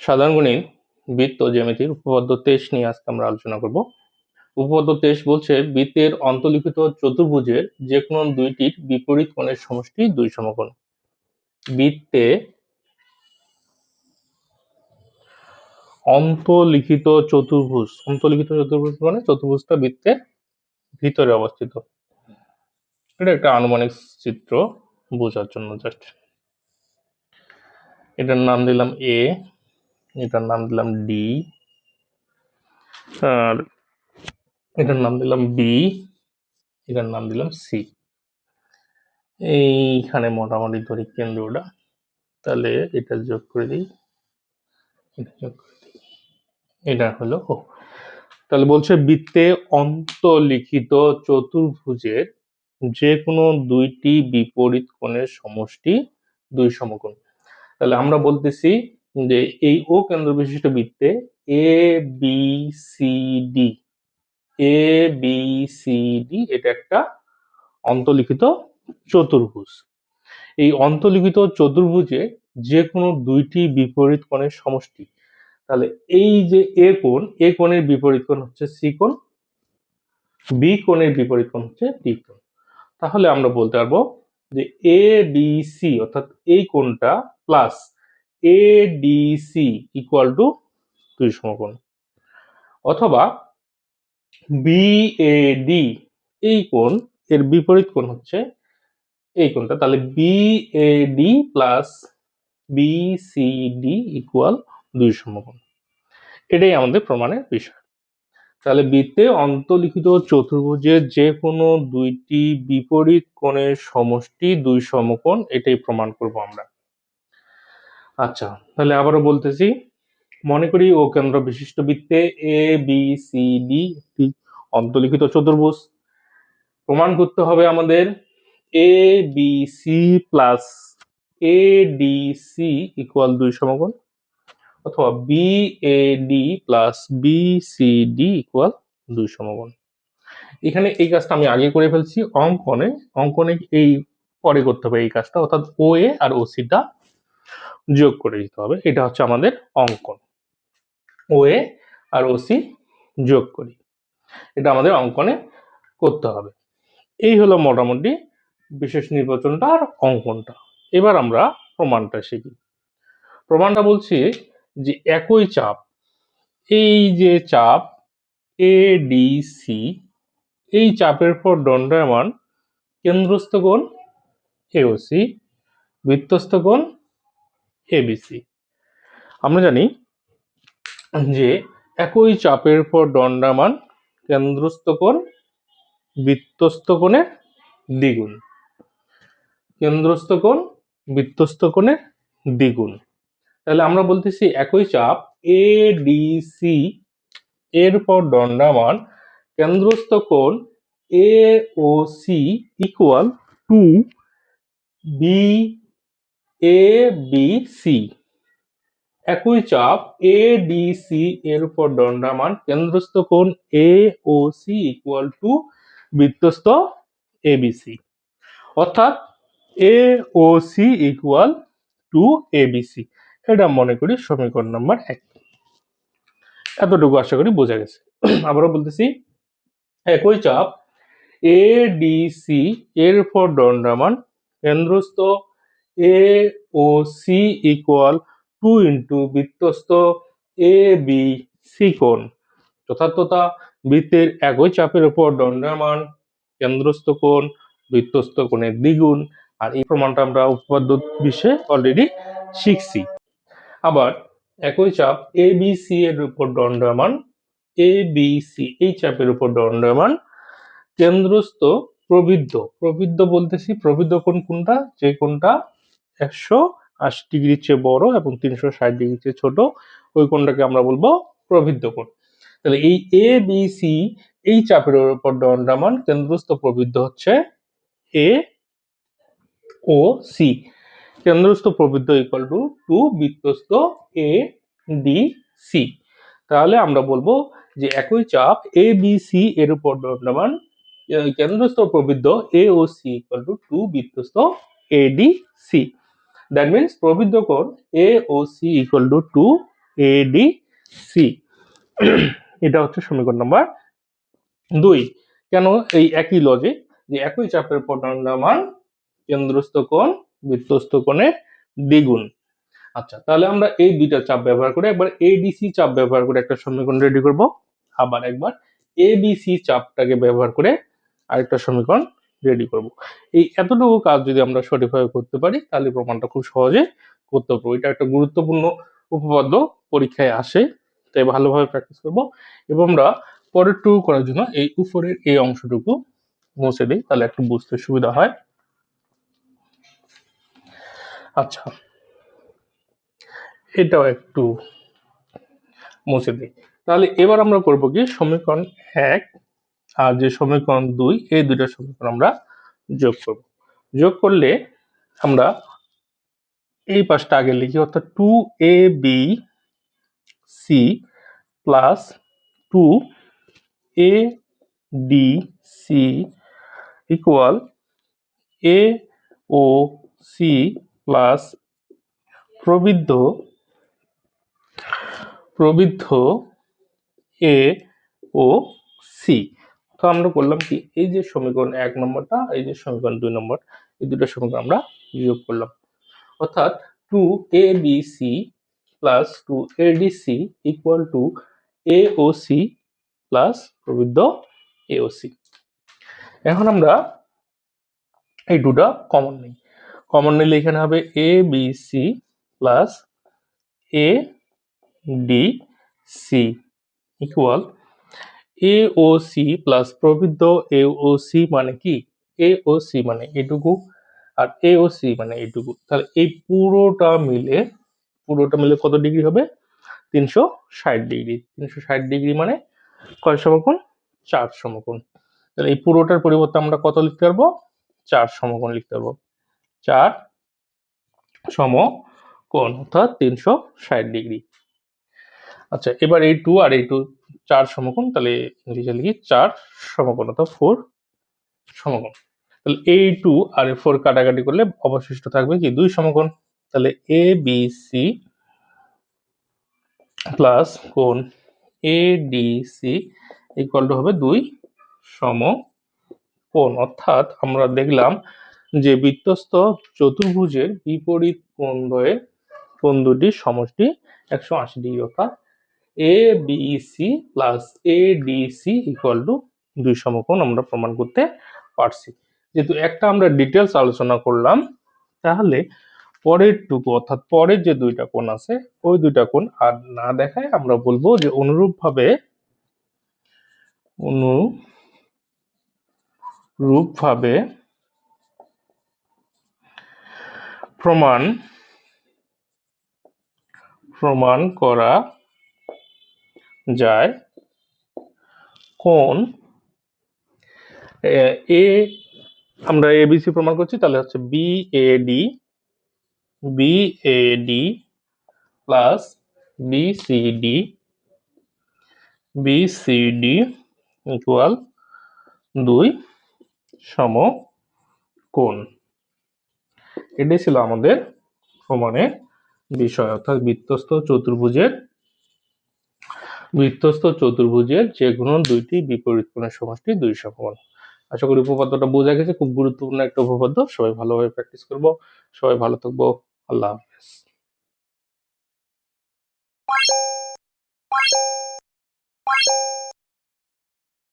সাধারণ গণিত, বৃত্ত, জ্যামিতির উপপাদ্য তেইশ নিয়ে আজকে আমরা আলোচনা করব। উপপাদ্য তেইশ বলছে, বৃত্তের অন্তলিখিত চতুর্ভুজের যে কোনো দুইটির বিপরীত কোণের সমষ্টি দুই সমকোণ। বৃত্তে অন্তলিখিত চতুর্ভুজ অন্তলিখিত চতুর্ভুজ মানে চতুর্ভুজটা বৃত্তের ভিতরে অবস্থিত। এটা একটা আনুমানিক চিত্র, বোঝার জন্য জাস্ট। এটার নাম দিলাম এ এটার নাম দিলাম ডি আর এটার নাম দিলাম বি এটার নাম দিলাম সি এইখানে মোটামুটি ধরি কেন্দ্রটা, তাহলে এটা যোগ করে দিই, এটা যোগ করে দিই, এটা হলো ও তাহলে বলছে বৃত্তে অন্তলিখিত চতুর্ভুজের যে কোনো দুইটি বিপরীত কোণের সমষ্টি দুই সমকোণ। তাহলে আমরা বলতেছি যে এই ও কেন্দ্র বিশিষ্ট বৃত্তে A B C D A B C D এটা একটা অন্তলিখিত চতুর্ভুজ। এই অন্তলিখিত চতুর্ভুজে যে কোনো দুইটি বিপরীত কোণের সমষ্টি, তাহলে এই যে এ কোণ এ কোণের বিপরীত কোণ হচ্ছে সি কোণ বি কোণের বিপরীত কোণ হচ্ছে ডি কোণ। তাহলে আমরা বলতে পারব যে এ বি সি অর্থাৎ এই কোণটা plus A D C equal to দুই সমকোণ। অথবা বিএডি এই কোণ, এর বিপরীত কোণ হচ্ছে এই কোণটা। তাহলে বিএডি প্লাস বিসিডি ইকুয়াল দুই সমকোণ। এটাই আমাদের প্রমাণের বিষয়। তাহলে বৃত্তে অন্তলিখিত চতুর্ভুজের যে কোনো দুইটি বিপরীত কোণের সমষ্টি দুই সমকোণ, এটাই প্রমাণ করব আমরা। আচ্ছা তাহলে আবারও বলতেছি, মনে করি ও কেন্দ্র বিশিষ্ট বৃত্তে এ বি সি ডি একটি অন্তলিখিত চতুর্ভুজ। প্রমাণ করতে হবে আমাদের A B C plus A D C equal দুই সমকোণ অথবা B A D plus B C D equal দুই সমকোণ। এখানে এই কাজটা আমি আগে করে ফেলছি, অঙ্কনে অঙ্কনে এই পরে করতে হবে এই কাজটা, অর্থাৎ ও এ আর ও সিটা যোগ করে দিতে হবে। এটা হচ্ছে আমাদের অঙ্কন। ও এ আর ও সি যোগ করি। এটা আমাদের অঙ্কনে করতে হবে। এই হলো মোটামুটি বিশেষ নির্বাচনটা আর অঙ্কনটা। এবার আমরা প্রমাণটা শিখি। প্রমাণটা বলছি যে একই চাপ, এই যে চাপ এ, ডি, সি, এই চাপের পর দণ্ডায়মান কেন্দ্রস্থ কোণ এওসি বৃত্তস্থ কোণ এবিসি আমরা জানি যে একই চাপের পর দণ্ডায়মান কেন্দ্রস্থ কোণ বৃত্তস্থ কোণের দ্বিগুণ। কেন্দ্রস্থ কোণ বৃত্তস্থ কোণের দ্বিগুণ। তাহলে আমরা বলতেছি একই চাপ এ ডি সি এর পর দণ্ডামান কেন্দ্রস্থ কোণ A O C equal to B A B C একই চাপ এ ডি সি এর উপর দণ্ডায়মান কেন্দ্রস্থ কোণ A O C equal to বৃত্তস্থ A B C অর্থাৎ A O C equal to A B C এটা মনে করি সমীকরণ নাম্বার এক। এতটুকু আশা করি বোঝা গেছে। আবারও বলতেছি, একই চাপ এ ডি সি এর উপর দণ্ডায়মান কেন্দ্রস্থ A O C equal to into বৃত্তস্থ A B C কোণ। যথার্থতা, বৃত্তের একই চাপের উপর দণ্ডায়মান কেন্দ্রস্থ কোণ, বৃত্তস্থ কোণের দ্বিগুণ, আর এই প্রমাণটা আমরা উপপাদ্য বিষয়ে অলরেডি শিখছি। আবার, একই চাপ এ বি সি এর উপর দণ্ডায়মান এ বি সি এই চাপের উপর দণ্ডায়মান কেন্দ্রস্থ প্রবৃদ্ধ। প্রবৃদ্ধ বলতেছি প্রবৃদ্ধ কোণ কোনটা? যে কোনটা একশো আশি ডিগ্রির চেয়ে বড় এবং তিনশো ষাট ডিগ্রির চেয়ে ছোট ওই কোণটাকে আমরা বলব প্রবৃদ্ধ কোণ। তাহলে এই এ বি সি এই চাপের উপর দণ্ডায়মান কেন্দ্রস্থ প্রবৃদ্ধ হচ্ছে এ ও সি কেন্দ্রস্থ প্রবৃদ্ধ ইকুয়াল টু টু বৃত্তস্থ এ ডি সি তাহলে আমরা বলব যে একই চাপ এ বি সি এর উপর দণ্ডায়মান কেন্দ্রস্থ প্রবৃদ্ধ A O C equal to two বৃত্তস্থ A D C A O C equal to two A D C এটা হচ্ছে সমীকরণ নাম্বার দুই। কেন এই একই লজিক যে একই চাপের পূর্ণাঙ্গমান কেন্দ্রস্থ কোণ বৃত্তস্থ কোণের দ্বিগুণ। আচ্ছা তাহলে আমরা এই দুইটা চাপ ব্যবহার করে একবার এডিসি চাপ ব্যবহার করে একটা সমীকরণ রেডি করব। আবার একবার এবিসি চাপটাকে ব্যবহার করে আরেকটা সমীকরণ রেডি করব। এই এতটুকু কাজ যদি আমরা সঠিকভাবে করতে পারি, তাহলে প্রমাণটা খুব সহজে করতে পারব। এটা একটা গুরুত্বপূর্ণ উপপাদ্য, পরীক্ষায় আসে, তাই ভালোভাবে প্র্যাকটিস করব। এবং আমরা পরের টুকু করার জন্য এই উপরের এই অংশটুকু মুছে দিই, তাহলে একটু বুঝতে সুবিধা হয়। আচ্ছা এটাও একটু মুছে দিই। তাহলে এবার আমরা করব কি, সমীকরণ এক আর যে সমীকরণ দুই, এই দুইটা সমীকরণ আমরা যোগ করব। যোগ করলে আমরা এই পাশটা আগে লিখি, অর্থাৎ two A B C plus two A D C equal A O C plus প্রবৃদ্ধ প্রবৃদ্ধ এ ও সি তো আমরা করলাম কি, এই যে সমীকরণ এক নম্বরটা, এই যে সমীকরণ দুই নম্বর, এই দুটো সমীকরণ আমরা যোগ করলাম। অর্থাৎ two A B C plus two A D C equal to A O C plus প্রবৃদ্ধ A O C এখন আমরা এই দুটা কমন নিই। কমন নিলে এখানে হবে A B C plus A D C equal A O C plus প্রবৃদ্ধ A O C মানে কি? এ ও সি মানে এটুকু আর এ ও সি মানে এটুকু। তাহলে এই পুরোটা মিলে পুরোটা মিলে কত ডিগ্রি হবে? তিনশো ষাট ডিগ্রি। তিনশো ষাট ডিগ্রি মানে কয় সমকোণ? চার সমকোণ। তাহলে এই পুরোটার পরিবর্তে আমরা কত লিখতে পারব? চার সমকোণ লিখতে পারব। চার সমকোণ, অর্থাৎ তিনশো ষাট ডিগ্রি। আচ্ছা এবার এই টু আর এই টু চার সমকোণ, তাহলে ইংলিশে লিখি চার সমকোণ অর্থাৎ ফোর সমকোণ। তাহলে এই টু আর এই ফোর কাটাকাটি করলে অবশিষ্ট থাকবে কি? দুই সমকোণ। তাহলে এ বি সি প্লাস কোণ A D C equal to হবে দুই সম কোণ অর্থাৎ আমরা দেখলাম যে বৃত্তস্থ চতুর্ভুজের বিপরীত কোণ দ্বয়ের কোণ দুটির সমষ্টি একশো আশি ডিগ্রি অর্থাৎ A plus A equal to দুই সমকোণ আমরা প্রমাণ করতে পারছি। যেহেতু একটা আমরা ডিটেলস আলোচনা করলাম, তাহলে পরের টুকু অর্থাৎ পরের যে দুইটা কোণ আছে, ওই দুইটা কোণ আর না দেখায় আমরা বলব যে অনুরূপভাবে অনুরূপভাবে প্রমাণ প্রমাণ করা যায়, কোন? এ আমরা এবিসি প্রমাণ করছি, তাহলে হচ্ছে B A D B A D plus B C D B C D equal দুই সম কোণ। এটাই ছিল আমাদের প্রমাণের বিষয়, অর্থাৎ বৃত্তস্থ চতুর্ভুজের বৃত্তস্থ চতুর্ভুজের যে কোনো দুইটি বিপরীত কোণের সমষ্টি দুই সমান। আশা করি উপপাদ্যটা বোঝা গেছে। খুব গুরুত্বপূর্ণ একটা উপপাদ্য। সবাই ভালোভাবে প্র্যাকটিস করব। সবাই ভালো থাকব। আল্লাহ